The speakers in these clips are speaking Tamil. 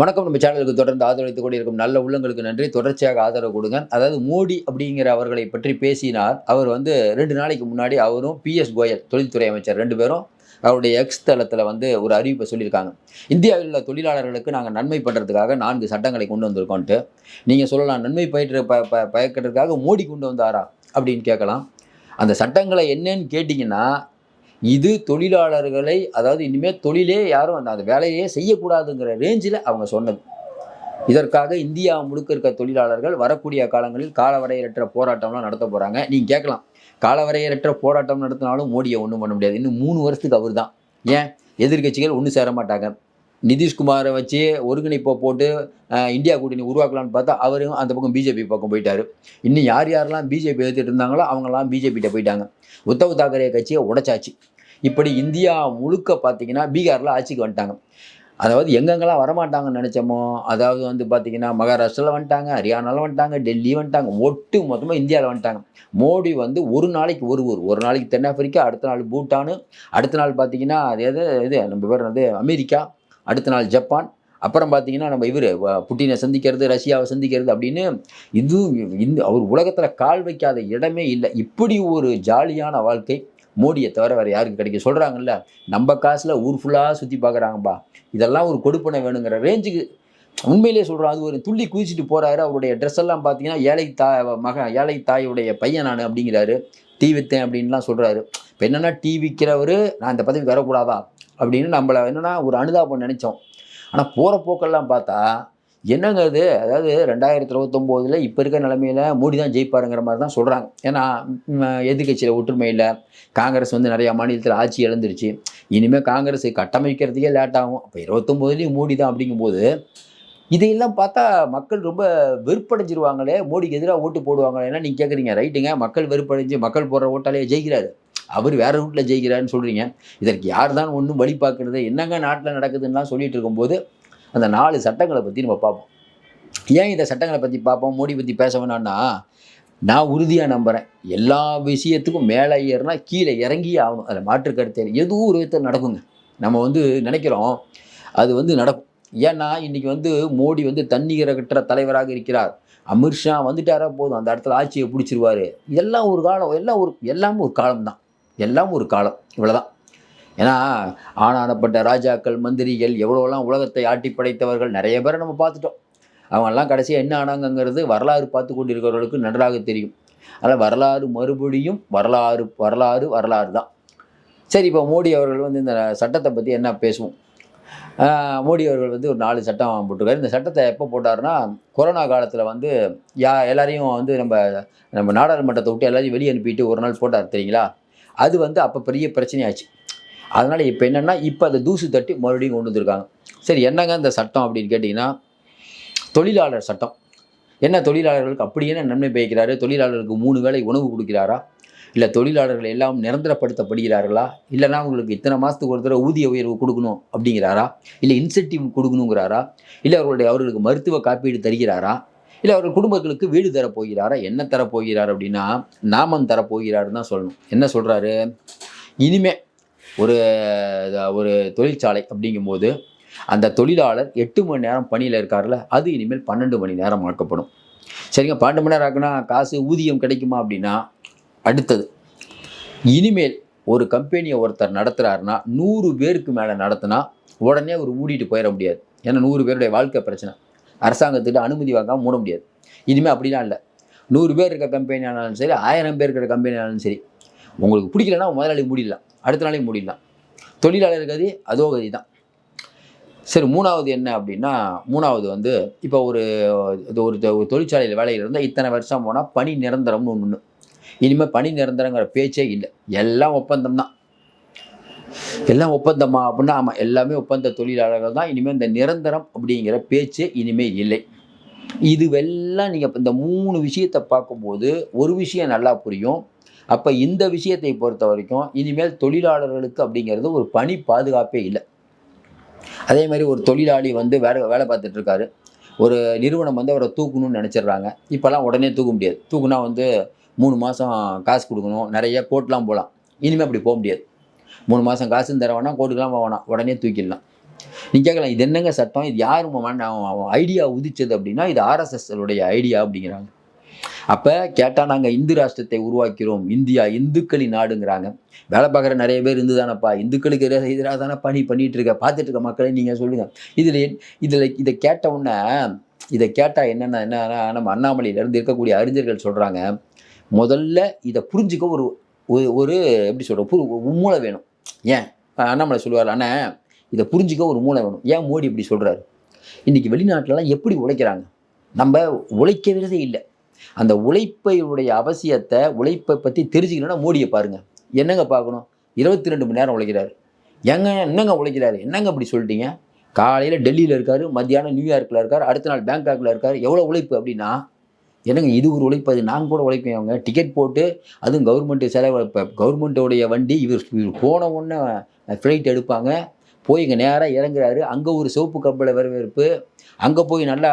வணக்கம். நம்ம சேனலுக்கு தொடர்ந்து ஆதரவளித்துக் கொண்டிருக்கும் நல்ல உள்ளங்களுக்கு நன்றி. தொடர்ச்சியாக ஆதரவு கொடுங்க. அதாவது மோடி அப்படிங்கிற அவர்களை பற்றி பேசினார். அவர் வந்து ரெண்டு நாளைக்கு முன்னாடி அவரும் பிஎஸ் கோயல் தொழில்துறை அமைச்சர் ரெண்டு பேரும் அவருடைய எக்ஸ் தளத்தில் வந்து ஒரு அறிவிப்பை சொல்லியிருக்காங்க. இந்தியாவில் உள்ள தொழிலாளர்களுக்கு நாங்கள் நன்மை பண்ணுறதுக்காக நான்கு சட்டங்களை கொண்டு வந்திருக்கோன்ட்டு. நீங்கள் சொல்லலாம் நன்மை பயிற்று ப ப பயக்கிறதுக்காக மோடி கொண்டு வந்தாரா? அப்படின்னு கேட்கலாம். அந்த சட்டங்களை என்னன்னு கேட்டிங்கன்னா இது தொழிலாளர்களை அதாவது இனிமேல் தொழிலே யாரும் அந்த அந்த வேலையே செய்யக்கூடாதுங்கிற ரேஞ்சில் அவங்க சொன்னது. இதற்காக இந்தியா முழுக்க இருக்க தொழிலாளர்கள் வரக்கூடிய காலங்களில் காலவரையற்ற போராட்டம்லாம் நடத்த போகிறாங்க நீங்கள் கேட்கலாம். காலவரையற்ற போராட்டம் நடத்தினாலும் மோடியை ஒன்றும் பண்ண முடியாது. இன்னும் மூணு வருஷத்துக்கு அவர் தான் ஏன்? எதிர்க்கட்சிகள் ஒன்றும் சேர மாட்டாங்க. நிதிஷ்குமாரை வச்சு ஒருங்கிணைப்பை போட்டு இந்தியா கூட்டணி உருவாக்கலாம்னு பார்த்தா அவரும் அந்த பக்கம் பிஜேபி பக்கம் போயிட்டார். இன்னும் யார் யாரெல்லாம் பிஜேபி எடுத்துகிட்டு இருந்தாங்களோ அவங்கெல்லாம் பிஜேபிகிட்ட போயிட்டாங்க. உத்தவ் தாக்கரே கட்சியை உடைச்சாச்சு. இப்படி இந்தியா முழுக்க பார்த்தீங்கன்னா பீகாரில் ஆட்சிக்கு வந்துட்டாங்க. அதாவது எங்கெங்கெல்லாம் வரமாட்டாங்கன்னு நினச்சோமோ அதாவது வந்து பார்த்திங்கன்னா மகாராஷ்டிராவில் வந்துட்டாங்க ஹரியானாவில் வந்துட்டாங்க டெல்லி வந்துட்டாங்க ஒட்டு மொத்தமாக இந்தியாவில் வந்துட்டாங்க. மோடி வந்து ஒரு நாளைக்கு ஒரு ஊர் ஒரு நாளைக்கு தென்னாப்பிரிக்கா அடுத்த நாள் பூட்டானு அடுத்த நாள் பார்த்தீங்கன்னா அது எது இது நம்ம பேர் வந்து அமெரிக்கா அடுத்த நாள் ஜப்பான். அப்புறம் பார்த்தீங்கன்னா நம்ம இவர் புட்டினை சந்திக்கிறது ரஷ்யாவை சந்திக்கிறது அப்படின்னு இது இந்த அவர் உலகத்தில் கால் வைக்காத இடமே இல்லை. இப்படி ஒரு ஜாலியான வாழ்க்கை மோடியை தவிர வேறு யாருக்கு கிடைக்க சொல்கிறாங்கல்ல நம்ம காசில் ஊர் ஃபுல்லாக சுற்றி பார்க்குறாங்கப்பா இதெல்லாம் ஒரு கொடுப்பனை வேணுங்கிற ரேஞ்சுக்கு உண்மையிலேயே சொல்கிறோம் அது ஒரு துள்ளி குதிச்சுட்டு போகிறாரு அவருடைய ட்ரெஸ் எல்லாம் பார்த்தீங்கன்னா ஏழை தாய் மகன் ஏழை தாயுடைய பையன் நான் அப்படிங்கிறாரு. டீ வித்தேன் அப்படின்லாம் சொல்கிறாரு இப்போ என்னென்னா டீ விற்கிறவர் நான் இந்த பதவிக்கு வரக்கூடாதா? அப்படின்னு நம்மளை என்னென்னா ஒரு அனுதாபம் நினச்சோம். ஆனால் போகிற போக்கெல்லாம் பார்த்தா என்னங்க அது அதாவது ரெண்டாயிரத்தி இருபத்தொம்போதில் இப்போ இருக்க நிலமையில மோடி தான் ஜெயிப்பாருங்கிற மாதிரி தான் சொல்கிறாங்க ஏன்னா எதிர்கட்சியில் ஒற்றுமை இல்லை. காங்கிரஸ் வந்து நிறையா மாநிலத்தில் ஆட்சி இழந்துருச்சு. இனிமேல் காங்கிரஸ் கட்டமைக்கிறதுக்கே லேட் ஆகும். அப்போ இருபத்தொம்போதுலேயும் மோடி தான் அப்படிங்கும்போது இதையெல்லாம் பார்த்தா மக்கள் ரொம்ப வெறுப்படைஞ்சிருவாங்களே மோடிக்கு எதிராக ஓட்டு போடுவாங்களேன்னா நீங்கள் கேட்குறீங்க ரைட்டுங்க மக்கள் வெறுப்படைஞ்சு மக்கள் போடுற ஓட்டாலே ஜெயிக்கிறாரு. அவர் வேறு ரூட்டில் ஜெயிக்கிறாருன்னு சொல்கிறீங்க இதற்கு யார் தான் ஒன்றும் வழி பார்க்குறது என்னங்க நாட்டில் நடக்குதுன்னெலாம் சொல்லிட்டு இருக்கும்போது அந்த நாலு சட்டங்களை பற்றி நம்ம பார்ப்போம். ஏன் இந்த சட்டங்களை பற்றி பார்ப்போம்? மோடி பற்றி பேச வேணான்னா நான் உறுதியாக நம்புகிறேன் எல்லா விஷயத்துக்கும் மேலே ஏறினா கீழே இறங்கியே ஆகணும். அதில் மாற்று கருத்து எதுவும் ஒரு விதத்தில் நடக்குங்க. நம்ம வந்து நினைக்கிறோம் அது வந்து நடக்கும். ஏன்னா இன்னைக்கு வந்து மோடி வந்து தண்ணீரை கட்டுற தலைவராக இருக்கிறார். அமித்ஷா வந்துட்டாரா போதும். அந்த இடத்துல ஆட்சியை பிடிச்சிருவாரு. இதெல்லாம் ஒரு காலம் எல்லாம் ஒரு எல்லாமே ஒரு காலம் தான் எல்லாம் ஒரு காலம். இவ்வளோதான் ஏன்னா ஆனானப்பட்ட ராஜாக்கள் மந்திரிகள் எவ்வளோலாம் உலகத்தை ஆட்டி படைத்தவர்கள் நிறைய பேரை நம்ம பார்த்துட்டோம். அவங்கெல்லாம் கடைசியாக என்ன ஆனாங்கங்கிறது வரலாறு பார்த்து கொண்டிருக்கிறவர்களுக்கு நன்றாக தெரியும். அதனால் வரலாறு மறுபடியும் வரலாறு வரலாறு வரலாறு தான் சரி இப்போ மோடி அவர்கள் வந்து இந்த சட்டத்தை பற்றி என்ன பேசுவோம்? மோடி அவர்கள் வந்து ஒரு நாலு சட்டம் போட்டிருக்காரு. இந்த சட்டத்தை எப்போ போட்டாருன்னா கொரோனா காலத்தில் வந்து யா எல்லாரையும் வந்து நம்ம நம்ம நாடாளுமன்றத்தை விட்டு எல்லாரையும் வெளியே அனுப்பிட்டு ஒரு நாள் போட்டார் தெரியுங்களா? அது வந்து அப்போ பெரிய பிரச்சனையாச்சு. அதனால் இப்போ என்னென்னா இப்போ அதை தூசு தட்டி மறுபடியும் கொண்டு வந்திருக்காங்க. சரி என்னங்க இந்த சட்டம் அப்படின்னு கேட்டிங்கன்னா தொழிலாளர் சட்டம். என்ன தொழிலாளர்களுக்கு அப்படி என்ன நன்மை பயக்கிறாரு? தொழிலாளர்களுக்கு மூணு வேளை உணவு கொடுக்கிறாரா? இல்லை தொழிலாளர்கள் எல்லாம் நிரந்தரப்படுத்தப்படுகிறார்களா? இல்லைன்னா அவங்களுக்கு இத்தனை மாதத்துக்கு ஒரு தடவை ஊதிய உயர்வு கொடுக்கணும் அப்படிங்கிறாரா? இல்லை இன்சென்டிவ் கொடுக்கணுங்கிறாரா? இல்லை அவர்களுடைய அவர்களுக்கு மருத்துவ காப்பீடு தருகிறாரா? இல்லை அவர்கள் குடும்பங்களுக்கு வீடு தரப்போகிறாரா என்ன தரப்போகிறார் அப்படின்னா நாமம் தரப்போகிறாருன்னு தான் சொல்லணும். என்ன சொல்கிறாரு இனிமே ஒரு ஒரு தொழிற்சாலை அப்படிங்கும்போது அந்த தொழிலாளர் எட்டு மணி நேரம் பணியில் இருக்கார்ல அது இனிமேல் பன்னெண்டு மணி நேரம் ஆக்கப்படும். சரிங்க பன்னெண்டு மணி நேரம் ஆக்குனா காசு ஊதியம் கிடைக்குமா அப்படின்னா அடுத்தது. இனிமேல் ஒரு கம்பெனியை ஒருத்தர் நடத்துகிறாருன்னா நூறு பேருக்கு மேலே நடத்தினா உடனே அவர் மூடிட்டு போயிட முடியாது. ஏன்னா நூறு பேருடைய வாழ்க்கை பிரச்சனை. அரசாங்கத்துக்கிட்ட அனுமதி வாங்காமல் மூட முடியாது. இனிமேல் அப்படிலாம் இல்லை. நூறு பேர் இருக்க கம்பெனி ஆனாலும் சரி ஆயிரம் பேர் இருக்கிற கம்பெனி ஆனாலும் சரி உங்களுக்கு பிடிக்கலன்னா முதலாளி மூடிடலாம். அடுத்த நாளைக்கு மூடிடலாம். தொழிலாளர் கதி அதோ கதி தான். சரி மூணாவது என்ன அப்படின்னா மூணாவது வந்து இப்போ ஒரு இது ஒரு தொ- ஒரு தொழிற்சாலையில் வேலையில் இருந்தால் இத்தனை வருஷம் போனால் பணி நிரந்தரம்னு ஒன்று இனிமேல் பணி நிரந்தரங்கிற பேச்சே இல்லை. எல்லாம் ஒப்பந்தம் தான். எல்லாம் ஒப்பந்தமா அப்படின்னா ஆமாம் எல்லாமே ஒப்பந்த தொழிலாளர்கள் தான். இனிமேல் இந்த நிரந்தரம் அப்படிங்கிற பேச்சே இனிமேல் இல்லை. இதுவெல்லாம் நீங்கள் இந்த மூணு விஷயத்தை பார்க்கும்போது ஒரு விஷயம் நல்லா புரியும். அப்போ இந்த விஷயத்தை பொறுத்த வரைக்கும் இனிமேல் தொழிலாளர்களுக்கு அப்படிங்கிறது ஒரு பணி பாதுகாப்பே இல்லை. அதே மாதிரி ஒரு தொழிலாளி வந்து வேலை வேலை பார்த்துட்டு இருக்காரு. ஒரு நிறுவனம் வந்து அவரை தூக்கணும்னு நினச்சிடுறாங்க. இப்போல்லாம் உடனே தூக்க முடியாது. தூக்குனா வந்து மூணு மாதம் காசு கொடுக்கணும். நிறைய கோர்ட்லாம் போகலாம் இனிமேல் அப்படி போக முடியாது. மூணு மாதம் காசுன்னு தர வேணாம் கோர்ட்டுக்கெலாம் போக வேணாம். உடனே தூக்கிடலாம். நீ கேட்கலாம் இது என்னங்க சட்டம்? இது யார் ஐடியா உதிச்சது அப்படின்னா இது ஆர்எஸ்எஸ்களுடைய ஐடியா அப்படிங்கிறாங்க. அப்போ கேட்டால் நாங்கள் இந்து ராஷ்டிரத்தை உருவாக்கிறோம். இந்தியா இந்துக்களின் நாடுங்கிறாங்க. வேலை பார்க்குற நிறைய பேர் இந்து தானப்பா இந்துக்களுக்கு எதிராக தானே பணி பண்ணிகிட்டு இருக்க பார்த்துட்டு இருக்க மக்களை நீங்கள் சொல்லுங்கள் இதில் இதில் இதை கேட்ட உடனே இதை கேட்டால் என்னென்ன என்னன்னா நம்ம அண்ணாமலையிலேருந்து இருக்கக்கூடிய அறிஞர்கள் சொல்கிறாங்க முதல்ல இதை புரிஞ்சுக்க ஒரு ஒரு- ஒரு எப்படி சொல்கிற மூளை வேணும். ஏன்? அண்ணாமலை சொல்லுவார் அண்ணா இதை புரிஞ்சுக்க ஒரு மூளை வேணும். ஏன் மோடி இப்படி சொல்கிறாரு இன்றைக்கி வெளிநாட்டிலலாம் எப்படி உழைக்கிறாங்க? நம்ம உழைக்கிறதே இல்லை. அந்த உழைப்பையுடைய அவசியத்தை உழைப்பை பற்றி தெரிஞ்சுக்கணும்னா மோடியை பாருங்கள் என்னங்க பார்க்கணும்? இருபத்தி ரெண்டு மணி நேரம் உழைக்கிறாரு. ஏங்க என்னங்க உழைக்கிறாரு? என்னங்க அப்படி சொல்லிட்டீங்க? காலையில் டெல்லியில் இருக்கார் மத்தியானம் நியூயார்க்கில் இருக்கார் அடுத்த நாள் பேங்காக்கில் இருக்கார். எவ்வளோ உழைப்பு அப்படின்னா என்னங்க இது ஒரு உழைப்பு? நாங்கள் கூட உழைப்பேன் அவங்க. டிக்கெட் போட்டு அதுவும் கவர்மெண்ட்டு செலவு இப்போ கவர்மெண்ட்டோடைய வண்டி இவர் இவர் போன உடனே ஃப்ளைட் எடுப்பாங்க. போய் இங்கே நேராக இறங்குறாரு. அங்கே ஒரு சிவப்பு கம்பில் வரவேற்பு. அங்கே போய் நல்லா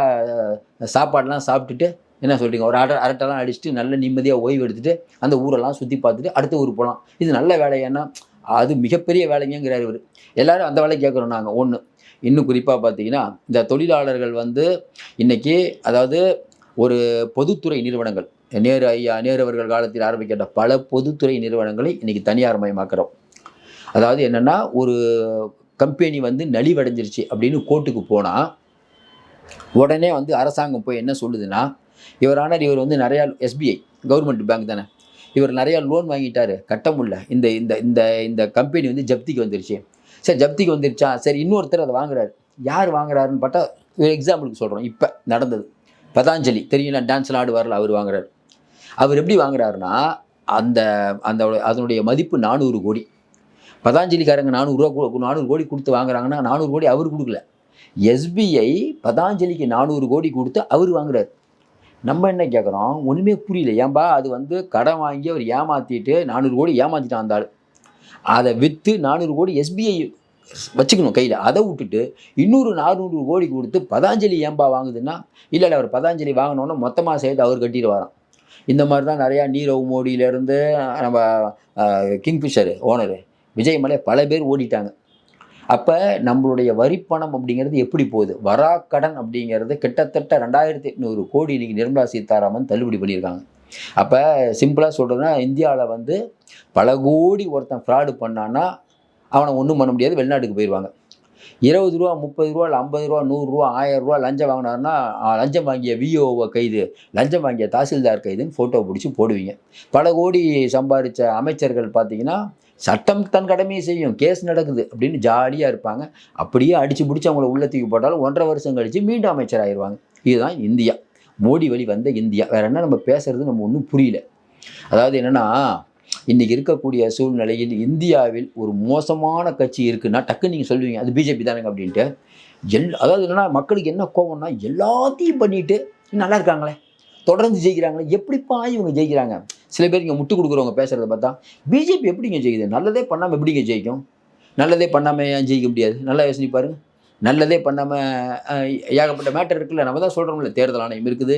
சாப்பாடெலாம் சாப்பாடெல்லாம் சாப்பிட்டுட்டு என்ன சொல்கிறீங்க ஒரு அரட்டை அரட்டெல்லாம் அடிச்சுட்டு நல்ல நிம்மதியாக ஓய்வு எடுத்துகிட்டு அந்த ஊரெல்லாம் சுற்றி பார்த்துட்டு அடுத்த ஊர் போகலாம் இது நல்ல வேலையானா அது மிகப்பெரிய வேலைங்கிறார் இவர். எல்லாரும் அந்த வேலையை கேட்குறோம் நாங்கள் ஒன்று இன்னும் குறிப்பாக பார்த்தீங்கன்னா இந்த தொழிலாளர்கள் வந்து இன்றைக்கி அதாவது ஒரு பொதுத்துறை நிறுவனங்கள். நேரு ஐயா நேரு அவர்கள் காலத்தில் ஆரம்பிக்கப்பட்ட பல பொதுத்துறை நிறுவனங்களை இன்னைக்கு தனியார் மயமாக்குறோம். அதாவது என்னென்னா ஒரு கம்பெனி வந்து நலிவடைஞ்சிருச்சு அப்படின்னு கோர்ட்டுக்கு போனால் உடனே வந்து அரசாங்கம் போய் என்ன சொல்லுதுன்னா இவரான இவர் வந்து நிறையா எஸ்பிஐ கவர்மெண்ட் பேங்க் தானே. இவர் நிறையா லோன் வாங்கிட்டார் கட்ட முடியல. இந்த இந்த இந்த இந்த கம்பெனி வந்து ஜப்திக்கு வந்துருச்சு. சரி ஜப்திக்கு வந்துருச்சா? சரி இன்னொருத்தர் அதை வாங்குறாரு. யார் வாங்குறாருன்னு பார்த்தா ஒரு எக்ஸாம்பிளுக்கு சொல்கிறோம் இப்போ நடந்தது. பதாஞ்சலி. தெரியும்ல? டான்ஸ்லாம் ஆடுவார்ல அவர் வாங்குறாரு. அவர் எப்படி வாங்குறாருன்னா அந்த அந்த அதனுடைய மதிப்பு நானூறு கோடி. பதாஞ்சலிக்காரங்க நானூறுரூவா நானூறு கோடி கொடுத்து வாங்குறாங்கன்னா நானூறு கோடி அவர் கொடுக்கல. எஸ்பிஐ பதாஞ்சலிக்கு நானூறு கோடி கொடுத்து அவர் வாங்குறாரு. நம்ம என்ன கேட்குறோம் ஒன்றுமே புரியல. ஏன்பா? அது வந்து கடன் வாங்கி அவர் ஏமாற்றிட்டு நானூறு கோடி ஏமாற்றிட்டான் அந்த ஆள். அதை விற்று நானூறு கோடி எஸ்பிஐ வச்சுக்கணும் கையில். அதை விட்டுட்டு இன்னொரு நானூறு கோடி கொடுத்து பதாஞ்சலி ஏம்பா வாங்குதுன்னா இல்லை இல்லை அவர் பதாஞ்சலி வாங்கினோன்னா மொத்தமாக சேர்த்து அவர் கட்டிட்டு வரான் இந்த மாதிரி தான் நிறையா நீரவ் மோடியிலேருந்து நம்ம கிங்ஃபிஷர் ஓனரு விஜய் மலை பல பேர் ஓடிட்டாங்க. அப்போ நம்மளுடைய வரிப்பணம் அப்படிங்கிறது எப்படி போகுது? வராக்கடன் அப்படிங்கிறது கிட்டத்தட்ட ரெண்டாயிரத்தி எட்நூறு கோடி இன்றைக்கி நிர்மலா சீதாராமன் தள்ளுபடி பண்ணியிருக்காங்க. அப்போ சிம்பிளாக சொல்கிறதுனா இந்தியாவில் வந்து பல கோடி ஒருத்தன் ஃப்ராடு பண்ணான்னா அவனை ஒன்றும் பண்ண முடியாது வெளிநாட்டுக்கு போயிடுவாங்க. இருபது ரூபா முப்பது ரூபா இல்லை ஐம்பது ரூபா நூறுரூவா ஆயிரம் ரூபா லஞ்சம் வாங்கினாருன்னா லஞ்சம் வாங்கிய விஓவை கைது லஞ்சம் வாங்கிய தாசில்தார் கைதுன்னு ஃபோட்டோ பிடிச்சி போடுவீங்க. பல கோடி சம்பாதிச்ச அமைச்சர்கள் பார்த்தீங்கன்னா சட்டம் தன் கடமையை செய்யும் கேஸ் நடக்குது அப்படின்னு ஜாலியாக இருப்பாங்க. அப்படியே அடித்து பிடிச்சி அவங்கள உள்ள தூக்கி போட்டாலும் ஒன்றரை வருஷம் கழித்து மீண்டும் அமைச்சர் ஆயிடுவாங்க இதுதான் இந்தியா. மோடி வழி வந்த இந்தியா. வேற என்ன நம்ம பேசுறது நம்ம ஒன்றும் புரியல. அதாவது என்னென்னா இன்றைக்கி இருக்கக்கூடிய சூழ்நிலையில் இந்தியாவில் ஒரு மோசமான கட்சி இருக்குன்னா டக்குன்னு நீங்கள் சொல்லுவீங்க அது பிஜேபி தானுங்க அப்படின்ட்டு. எல் அதாவது என்னன்னா மக்களுக்கு என்ன கோவம்னா எல்லாத்தையும் பண்ணிட்டு நல்லா இருக்காங்களே தொடர்ந்து ஜெயிக்கிறாங்களே எப்படிப்பா இவங்க ஜெயிக்கிறாங்க? சில பேர் இங்கே முட்டு கொடுக்குறவங்க பேசுகிறத பார்த்தா பிஜேபி எப்படிங்க ஜெயிக்குது? நல்லதே பண்ணாமல் எப்படிங்க ஜெயிக்கும்? நல்லதே பண்ணாமல் ஏன் ஜெயிக்க முடியாது? நல்லா யோசனை பாருங்க. நல்லதே பண்ணாமல் ஏகப்பட்ட மேட்டர் இருக்குல்ல நம்ம தான் சொல்கிறோம்ல தேர்தல் ஆணையம் இருக்குது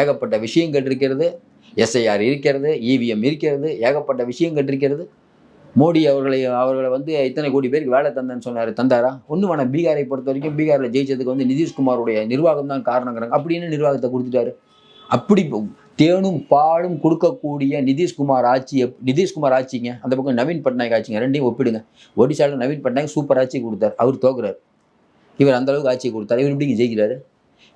ஏகப்பட்ட விஷயங்கள் இருக்கிறது. எஸ்ஐஆர் இருக்கிறது இவிஎம் இருக்கிறது ஏகப்பட்ட விஷயங்கள் இருக்கிறது. மோடி அவர்களை அவர்களை வந்து இத்தனை கோடி பேருக்கு வேலை தந்தேன்னு சொன்னார் தந்தாரா? ஒன்றும் வேணாம் பீகாரை பொறுத்த வரைக்கும் பீகாரில் ஜெயிச்சதுக்கு வந்து நிதிஷ்குமாருடைய நிர்வாகம் தான் காரணங்கிறாங்க. அப்படின்னு நிர்வாகத்தை கொடுத்துட்டாரு. அப்படி தேனும் பாலும் கொடுக்கக்கூடிய நிதிஷ்குமார் ஆட்சி எப் நிதிஷ்குமார் ஆட்சிங்க. அந்த பக்கம் நவீன் பட்நாயக் ஆட்சிங்க ரெண்டையும் ஒப்பிடுங்க. ஒடிசாவில் நவீன் பட்நாயக் சூப்பர் ஆட்சி கொடுத்தார் அவர் தோக்குறார். இவர் அந்த அளவுக்கு ஆட்சி கொடுத்தார் இவர் எப்படிங்க ஜெயிக்கிறாரு?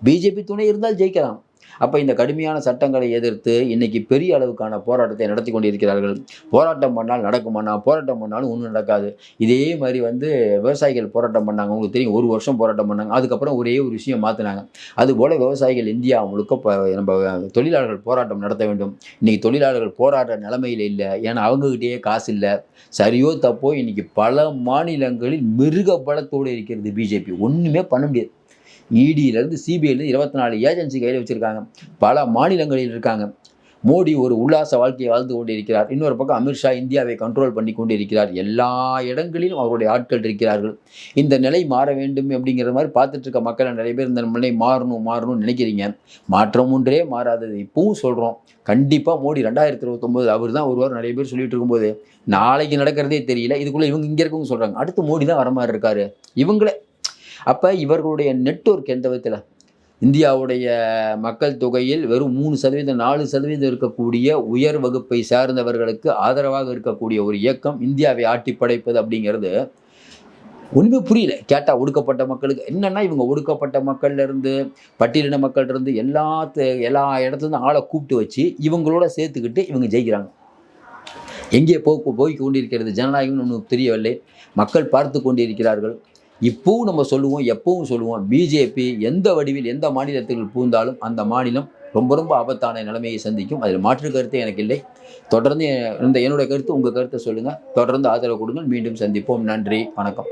பிஜேபி துணை இருந்தால் ஜெயிக்கலாம். அப்போ இந்த கடுமையான சட்டங்களை எதிர்த்து இன்னைக்கு பெரிய அளவுக்கான போராட்டத்தை நடத்தி கொண்டிருக்கிறார்கள். போராட்டம் பண்ணால் நடக்குமானா போராட்டம் பண்ணாலும் ஒன்றும் நடக்காது. இதே மாதிரி வந்து விவசாயிகள் போராட்டம் பண்ணாங்க. உங்களுக்கு தெரியும் ஒரு வருஷம் போராட்டம் பண்ணாங்க. அதுக்கப்புறம் ஒரே ஒரு விஷயம் மாற்றினாங்க அதுபோல் விவசாயிகள் இந்தியா முழுக்க இப்போ நம்ம தொழிலாளர்கள் போராட்டம் நடத்த வேண்டும். இன்னைக்கு தொழிலாளர்கள் போராட்ட நிலைமையில் இல்லை. ஏன்னா அவங்ககிட்டயே காசு இல்லை. சரியோ தப்போ இன்னைக்கு பல மாநிலங்களில் மிருக பலத்தோடு இருக்கிறது பிஜேபி. ஒன்றுமே பண்ண முடியாது. இடியிலேருந்து சிபிஐலேருந்து இருபத்தி நாலு ஏஜென்சி கையில் வச்சுருக்காங்க. பல மாநிலங்களில் இருக்காங்க. மோடி ஒரு உல்லாச வாழ்க்கையை வாழ்ந்து கொண்டு இருக்கிறார் இன்னொரு பக்கம் அமித்ஷா இந்தியாவை கண்ட்ரோல் பண்ணி கொண்டு இருக்கிறார் எல்லா இடங்களிலும் அவருடைய ஆட்கள் இருக்கிறார்கள். இந்த நிலை மாற வேண்டும் அப்படிங்கிற மாதிரி பார்த்துட்டு இருக்க நிறைய பேர் இந்த நிலை மாறணும் மாறணும்னு நினைக்கிறீங்க. மாற்றம் ஒன்றே மாறாதது. இப்பவும் சொல்கிறோம் கண்டிப்பாக மோடி ரெண்டாயிரத்தி இருபத்தொம்போது அவர் தான் ஒருவர் நிறைய பேர் சொல்லிட்டு இருக்கும்போது நாளைக்கு நடக்கிறதே தெரியல. இதுக்குள்ளே இவங்க இங்கே இருக்கவங்க சொல்கிறாங்க அடுத்து மோடி தான் வர மாதிரி இருக்காரு. இவங்களே அப்போ இவர்களுடைய நெட்வொர்க் எந்த விதத்தில்? இந்தியாவுடைய மக்கள் தொகையில் வெறும் மூணு சதவீதம் நாலு சதவீதம் இருக்கக்கூடிய உயர் வகுப்பை சார்ந்தவர்களுக்கு ஆதரவாக இருக்கக்கூடிய ஒரு இயக்கம் இந்தியாவை ஆட்டி படைப்பது அப்படிங்கிறது ஒன்றுமே புரியல. கேட்டால் ஒடுக்கப்பட்ட மக்களுக்கு என்னென்னா இவங்க ஒடுக்கப்பட்ட மக்கள்லேருந்து பட்டியலின மக்கள்லேருந்து எல்லாத்து எல்லா இடத்துலருந்து ஆளை கூப்பிட்டு வச்சு இவங்களோட சேர்த்துக்கிட்டு இவங்க ஜெயிக்கிறாங்க. எங்கே போக்கு போய் கொண்டிருக்கிறது? ஜனநாயகம்னு ஒன்று தெரியவில்லை. மக்கள் பார்த்து கொண்டிருக்கிறார்கள். இப்போவும் நம்ம சொல்லுவோம் எப்பவும் சொல்லுவோம் பிஜேபி எந்த வடிவில் எந்த மாநிலத்தில் பூந்தாலும் அந்த மாநிலம் ரொம்ப ரொம்ப ஆபத்தான நிலைமையை சந்திக்கும். அதில் மாற்று கருத்து எனக்கு இல்லை. தொடர்ந்து இந்த என்னோட கருத்து உங்கள் கருத்தை சொல்லுங்கள் தொடர்ந்து ஆதரவு கொடுங்கள். மீண்டும் சந்திப்போம். நன்றி. வணக்கம்.